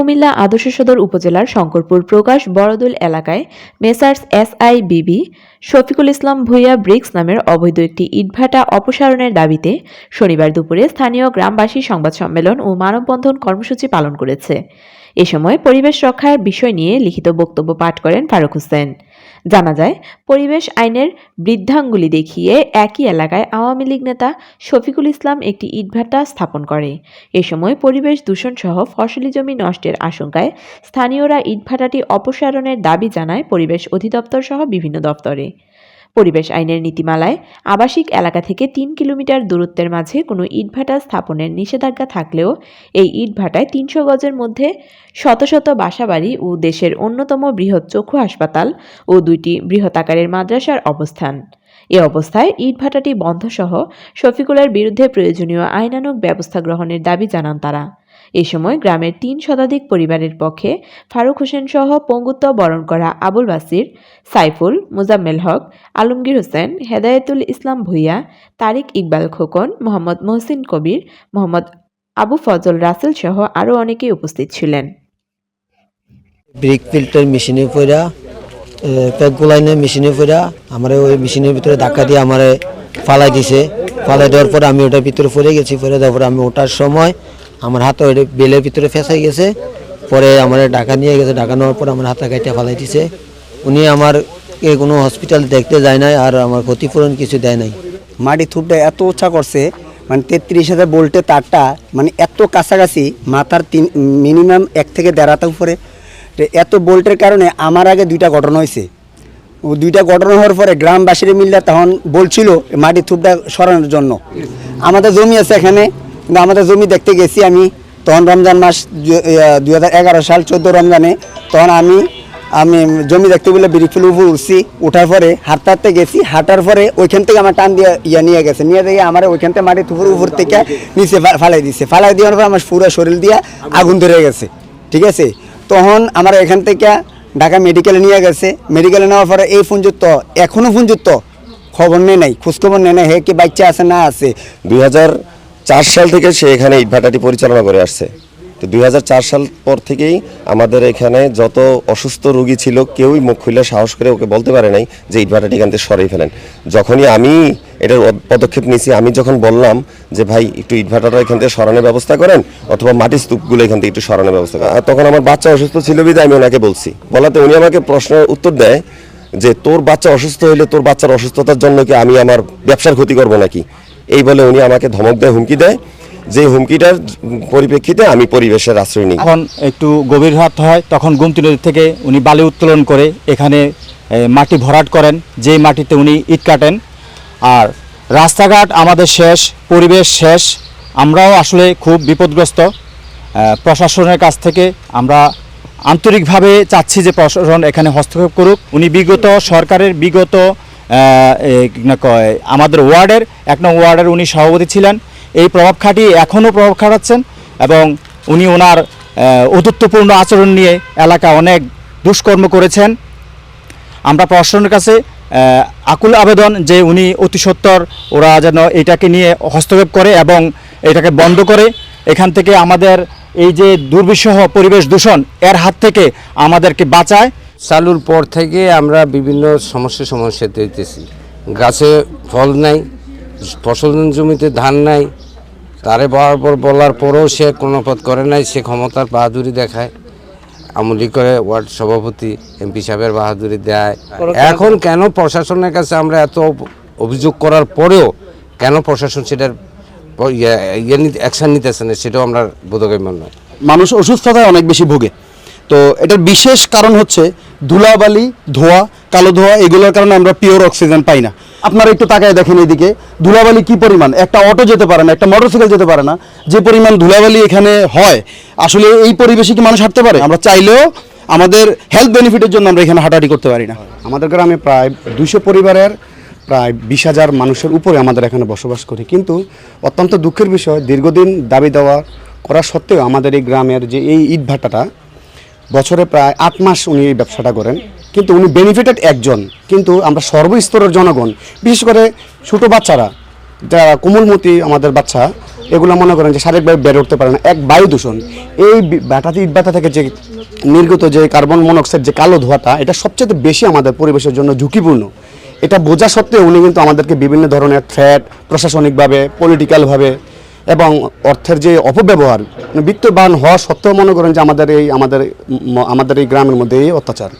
কুমিল্লা আদর্শ সদর উপজেলার শঙ্করপুর প্রকাশ বড়দুল এলাকায় মেসার্স এসআই বিবি শফিকুল ইসলাম ভুইয়া ব্রিক্স নামের অবৈধ একটি ইটভাটা অপসারণের দাবিতে শনিবার দুপুরে স্থানীয় গ্রামবাসী সংবাদ সম্মেলন ও মানববন্ধন কর্মসূচি পালন করেছে। এ সময় পরিবেশ রক্ষার বিষয় নিয়ে লিখিত বক্তব্য পাঠ করেন ফারুক হোসেন। জানা যায়, পরিবেশ আইনের বৃদ্ধাঙ্গুলি দেখিয়ে একই এলাকায় আওয়ামী লীগ নেতা শফিকুল ইসলাম একটি ইটভাটা স্থাপন করে। এ সময় পরিবেশ দূষণ সহ ফসলি জমি নষ্টের আশঙ্কায় স্থানীয়রা ইটভাটাটি অপসারণের দাবি জানায় পরিবেশ অধিদপ্তর সহ বিভিন্ন দপ্তরে। পরিবেশ আইনের নীতিমালায় আবাসিক এলাকা থেকে তিন কিলোমিটার দূরত্বের মাঝে কোনো ইটভাটা স্থাপনের নিষেধাজ্ঞা থাকলেও এই ইটভাটায় তিনশো গজের মধ্যে শত শত বাসাবাড়ি ও দেশের অন্যতম বৃহৎ চক্ষু হাসপাতাল ও দুইটি বৃহৎ আকারের মাদ্রাসার অবস্থান। এ অবস্থায় ইটভাটাটি বন্ধসহ শফিকুলের বিরুদ্ধে প্রয়োজনীয় আইনানুগ ব্যবস্থা গ্রহণের দাবি জানান তারা। এ সময় গ্রামের তিন শতাধিক পরিবারের পক্ষে ফারুক হোসেন সহ পঙ্গুত্ব বরণ করা আবুল বাসির, সাইফুল, মোজাম্মেল হক, আলমগীর হোসেন, হেদায়েতুল ইসলাম ভুইয়া, তারিক ইকবাল খোকন, মোহাম্মদ মহসিন কবির, মোহাম্মদ আবু ফজল রাসেল সহ আরও অনেকেই উপস্থিত ছিলেন। ব্রিক ফিল্টার মেশিনে পড়া প্যাক গোলাইনে মেশিনে পড়া আমার ওই মেশিনের ভিতরে ধাক্কা দিয়ে আমার ফালাই দিছে। ফালাই দেওয়ার পর আমি ওটার ভিতরে পড়ে গেছি পরে দেওয়ার পর আমি ওঠার সময় আমার হাতে বেলের ভিতরে ফেঁসাই গেছে। পরে আমার ঢাকা নিয়ে গেছে। ঢাকা নেওয়ার পর আমার হাতে ফালাই দিছে উনি আমার কে কোনো হসপিটাল দেখতে যায় নাই আর আমার ক্ষতিপূরণ কিছু দেয় নাই। মাটি থুপটা এত উঁচা করছে মানে তেত্রিশ হাজার ভোল্টের তারটা মানে এত কাছাকাছি, মাথার তিন মিনিমাম এক থেকে দেড় হাত উপরে। এত বোল্টের কারণে আমার আগে দুইটা ঘটনা হয়েছে। ও দুইটা ঘটনা হওয়ার পরে গ্রামবাসীরা মিললে তখন বলছিল মাটি থুপটা সরানোর জন্য। আমাদের জমি আছে এখানে কিন্তু আমাদের জমি দেখতে গেছি আমি, তখন রমজান মাস দুই হাজার এগারো সাল চোদ্দ রমজানে, তখন আমি আমি জমি দেখতে বলে বিরিফুল উপর উঠছি, উঠার পরে হাঁটতে হাঁটতে গেছি, হাঁটার পরে ওইখান থেকে আমার টান দিয়ে ইয়া নিয়ে গেছে, নিয়ে দিয়ে আমার ওইখান থেকে মাটি থুপুর উপর থেকে নিচে ফালাই দিছে, ফালাই দেওয়ার পর আমার পুরো শরীর দিয়ে আগুন ধরে গেছে, ঠিক আছে? তখন আমার এখান থেকে ঢাকা মেডিকেলে নিয়ে গেছে, মেডিকেলে নেওয়ার পরে এই ফোনযুক্ত এখনও ফোনযুক্ত খবর নেই, নাই, খোঁজখবর নেই, নাই, হে কি বাচ্চা আছে না আছে। দু হাজার সাল থেকে সে এখানে ইটভাটাটি পরিচালনা করে আসছে। তো দুই হাজার চার সাল পর থেকেই আমাদের এখানে যত অসুস্থ রোগী ছিল, কেউই মুখ খুলে সাহস করে ওকে বলতে পারে নাই যে ইটভাটাটি এখান থেকে সরিয়ে ফেলেন। যখনই আমি এটার পদক্ষেপ নিয়েছি, আমি যখন বললাম যে, ভাই, একটু ইটভাটাটা এখান থেকে সরানোর ব্যবস্থা করেন, অথবা মাটির স্তূপগুলো এখান থেকে একটু সরানোর ব্যবস্থা করেন। তখন আমার বাচ্চা অসুস্থ ছিল বিধায় আমি ওনাকে বলছি। বলাতে উনি আমাকে প্রশ্নের উত্তর দেয় যে, তোর বাচ্চা অসুস্থ হইলে তোর বাচ্চার অসুস্থতার জন্য কি আমি আমার ব্যবসার ক্ষতি করব নাকি? এই বলে উনি আমাকে ধমক দেয়, হুমকি দেয়। যে হুমকিটার পরিপ্রেক্ষিতে আমি পরিবেশের আশ্রয় নিই। যখন একটু গভীর রাত হয়, তখন গুমতি নদী থেকে উনি বালি উত্তোলন করে এখানে মাটি ভরাট করেন, যেই মাটিতে উনি ইট কাটেন। আর রাস্তাঘাট আমাদের শেষ, পরিবেশ শেষ। আমরাও আসলে খুব বিপদগ্রস্ত। প্রশাসনের কাছ থেকে আমরা আন্তরিকভাবে চাচ্ছি যে প্রশাসন এখানে হস্তক্ষেপ করুক। উনি বিগত সরকারের বিগত আমাদের ওয়ার্ডের এক নং ওয়ার্ডের উনি সভাপতি ছিলেন। এই প্রভাব খাটিয়ে এখনও প্রভাব খাটাচ্ছেন এবং উনি ওনার আহ, আচরণ নিয়ে এলাকা অনেক দুষ্কর্ম করেছেন। আমরা প্রশাসনের কাছে আকুল আবেদন যে উনি অতি সত্বর ওরা যেন এটাকে নিয়ে হস্তক্ষেপ করে এবং এটাকে বন্ধ করে। এখান থেকে আমাদের এই যে দুর্বিষহ পরিবেশ দূষণ এর হাত থেকে আমাদেরকে বাঁচায়। চালুর পর থেকে আমরা বিভিন্ন সমস্যা সমস্যা দিতেছি গাছে ফল নাই, ফসল জমিতে ধান নাই। তারে বলার পর বলার পরেও সে পথ করে নাই, সে ক্ষমতার বাহাদুরি দেখায়। আমলি করে ওয়ার্ড সভাপতি, এমপি সাহেবের বাহাদুরি দেয়। এখন কেন প্রশাসনের কাছে আমরা এত অভিযোগ করার পরেও কেন প্রশাসন সেটার ইয়ে ইয়ে অ্যাকশন নিতেছে না, সেটাও আমরা বোধগম্য নয়। মানুষ অসুস্থতায় অনেক বেশি ভোগে। তো এটার বিশেষ কারণ হচ্ছে ধুলাবালি, ধোয়া, কালো ধোয়া, এগুলোর কারণে আমরা পিওর অক্সিজেন পাই না। আপনারা একটু তাকায় দেখেন এইদিকে ধুলাবালি কি পরিমাণ? একটা অটো যেতে পারে না, একটা মোটরসাইকেল যেতে পারে না, যে পরিমাণ ধুলাবালি এখানে হয়, আসলে এই পরিবেশে কি মানুষ হাঁটতে পারে? আমরা চাইলেও আমাদের হেলথ বেনিফিটের জন্য আমরা এখানে হাঁটাহাঁটি করতে পারি না। আমাদের গ্রামে প্রায় দুশো পরিবারের প্রায় বিশ হাজার মানুষের উপরে আমাদের এখানে বসবাস করি। কিন্তু অত্যন্ত দুঃখের বিষয়, দীর্ঘদিন দাবি দেওয়া করা সত্ত্বেও আমাদের এই গ্রামের যে এই ইট ভাটাটা বছরে প্রায় আট মাস উনি এই ব্যবসাটা করেন। কিন্তু উনি বেনিফিটেড একজন। কিন্তু আমরা সর্বস্তরের জনগণ, বিশেষ করে ছোটো বাচ্চারা, যারা কোমলমতি আমাদের বাচ্চা, এগুলো মনে করেন যে শারীরিকভাবে বেড়ে উঠতে পারে না। এক বায়ু দূষণ। এই ব্যাটাতে ইটভাটা থেকে যে নির্গত যে কার্বন মনোক্সাইড, যে কালো ধোঁয়াটা, এটা সবচেয়ে বেশি আমাদের পরিবেশের জন্য ঝুঁকিপূর্ণ। এটা বোঝা সত্ত্বেও উনি কিন্তু আমাদেরকে বিভিন্ন ধরনের থ্রেট প্রশাসনিকভাবে পলিটিক্যালভাবে এবং অর্থের যে অপব্যবহার বিত্তবান হওয়া সত্ত্বেও মনে করেন যে আমাদের এই, আমাদের আমাদের এই গ্রামের মধ্যে এই অত্যাচার।